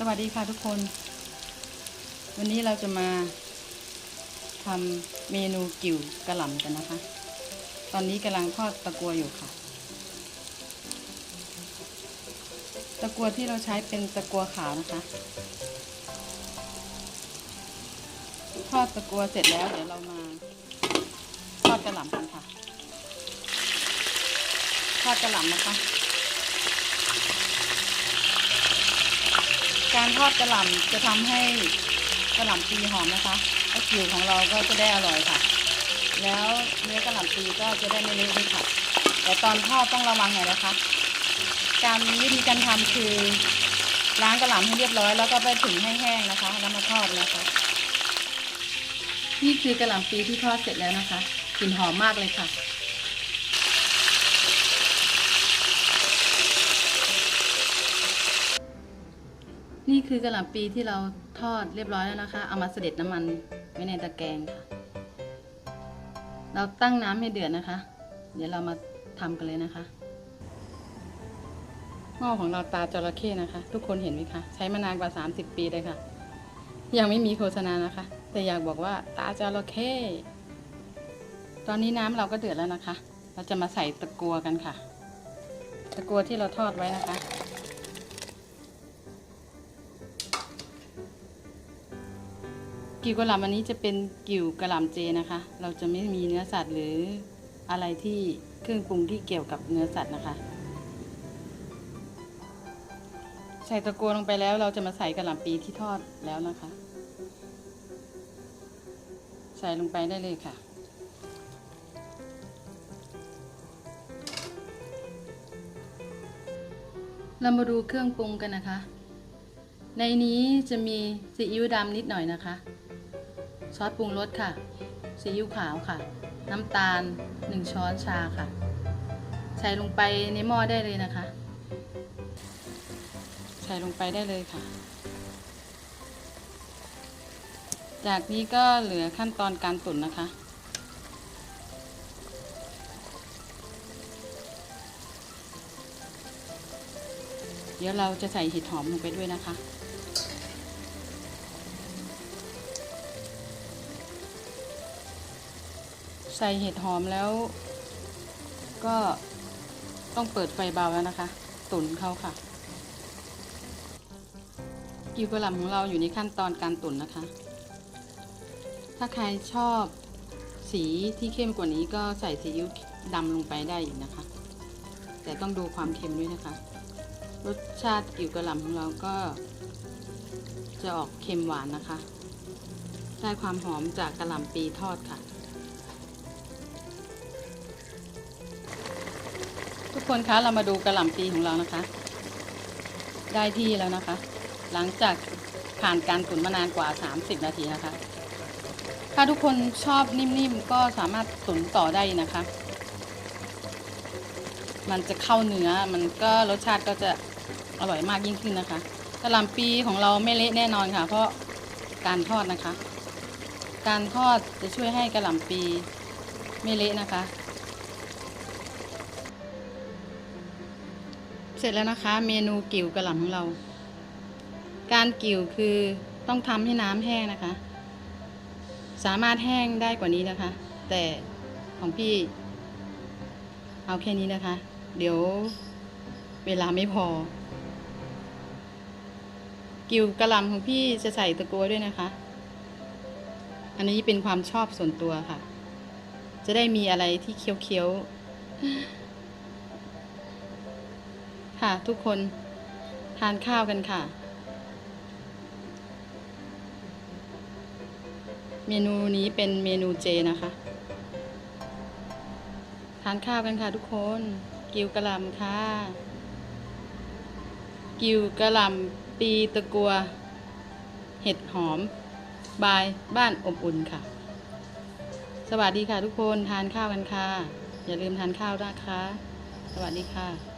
สวัสดีค่ะทุกคน วันนี้เราจะมาทำเมนูกิ่วกระหล่ำกันนะคะ ตอนนี้กำลังทอดตะกัวอยู่ค่ะ ตะกัวที่เราใช้เป็นตะกัวขาวนะคะ ทอดตะกัวเสร็จแล้วเดี๋ยวเรามาทอดกระหล่ำกันค่ะ ทอดกระหล่ำนะคะ การทอดกระหล่ำจะทำให้กระหล่ำปีหอมนะคะแล้วผิวของเราก็จะได้อร่อยค่ะ แล้วเนื้อกระหล่ำปีก็จะได้ไม่เละด้วยค่ะ แต่ตอนทอดต้องระวังหน่อยนะคะ การวิธีการทำคือล้างกระหล่ำให้เรียบร้อย แล้วก็ไปถึงให้แห้งนะคะ แล้วมาทอดนะคะ นี่คือกระหล่ำปีที่ทอดเสร็จแล้วนะคะกลิ่นหอมมากเลยค่ะ นี่คือกระหล่ำปีที่เราทอดเรียบร้อยแล้วนะคะ เอามาเสด็จน้ำมันไว้ในตะแกรงค่ะ เราตั้งน้ำให้เดือดนะคะ เดี๋ยวเรามาทำกันเลยนะคะหม้อของเราตาจระเข้นะคะ ทุกคนเห็นไหมคะ ใช้มานานกว่า 30 ปีเลยค่ะ ยังไม่มีโฆษณานะคะ แต่อยากบอกว่าตาจระเข้ตอนนี้น้ำเราก็เดือดแล้วนะคะ เราจะมาใส่ตะกัวกันค่ะ ตะกัวที่เราทอดไว้นะคะ กิวกระหล่ำอันนี้จะเป็นกิ่วกระหล่ำเจนะคะ เราจะไม่มีเนื้อสัตว์หรืออะไรที่เครื่องปรุงที่เกี่ยวกับเนื้อสัตว์นะคะ ใส่ตะกัวลงไปแล้วเราจะมาใส่กระหล่ำปีที่ทอดแล้วนะคะ ใส่ลงไปได้เลยค่ะเรามาดูเครื่องปรุงกันนะคะ ในนี้จะมีซีอิ๊วดำนิดหน่อยนะคะ ซอสปรุงรสค่ะ ซีอิ๊วขาวค่ะ น้ำตาล 1 ช้อนชาค่ะ ใส่ลงไปในหม้อได้เลยนะคะ ใส่ลงไปได้เลยค่ะ จากนี้ก็เหลือขั้นตอนการตุ๋นนะคะเดี๋ยวเราจะใส่เห็ดหอมลงไปด้วยนะคะ ใส่เห็ดหอมแล้ว ก็ต้องเปิดไฟเบาแล้วนะคะ ตุ๋นเขาค่ะกิวกระหล่ำของเราอยู่ในขั้นตอนการตุ๋นนะคะ ถ้าใครชอบสีที่เข้มกว่านี้ก็ใส่ซีอิ๊วดำลงไปได้อีกนะคะ แต่ต้องดูความเค็มด้วยนะคะ รสชาติกิ่วกระหล่ำของเราก็ จะออกเค็มหวานนะคะ ได้ความหอมจากกระหล่ำปีทอดค่ะ คนคะเรามาดูกระหล่ำปีของเรานะคะ ได้ที่แล้วนะคะ หลังจากผ่านการตุ๋นมานานกว่า 30 นาทีนะคะ ถ้าทุกคนชอบนิ่มๆก็สามารถตุ๋นต่อได้นะคะ มันจะเข้าเนื้อมันก็รสชาติก็จะอร่อยมากยิ่งขึ้นนะคะกระหล่ำปีของเราไม่เละแน่นอนค่ะ เพราะการทอดนะคะ การทอดจะช่วยให้กระหล่ำปีไม่เละนะคะ เสร็จแล้วนะคะ เมนูกิ่วกระหล่ำของเรา การกิ่วคือต้องทำให้น้ำแห้งนะคะ สามารถแห้งได้กว่านี้นะคะ แต่ของพี่ เอาแค่นี้นะคะ เดี๋ยวเวลาไม่พอ กิ่วกระหล่ำของพี่จะใส่ตะกัวด้วยนะคะ อันนี้เป็นความชอบส่วนตัวค่ะ จะได้มีอะไรที่เคี้ยวๆ ค่ะทุกคนทานข้าวกันค่ะ เมนูนี้เป็นเมนูเจนะคะ ทานข้าวกันค่ะทุกคน กิวกระลำค่ะ กิวกระลำปีตะกัว เห็ดหอม บายบ้านอบอุ่นค่ะ สวัสดีค่ะทุกคนทานข้าวกันค่ะ อย่าลืมทานข้าวนะคะ สวัสดีค่ะ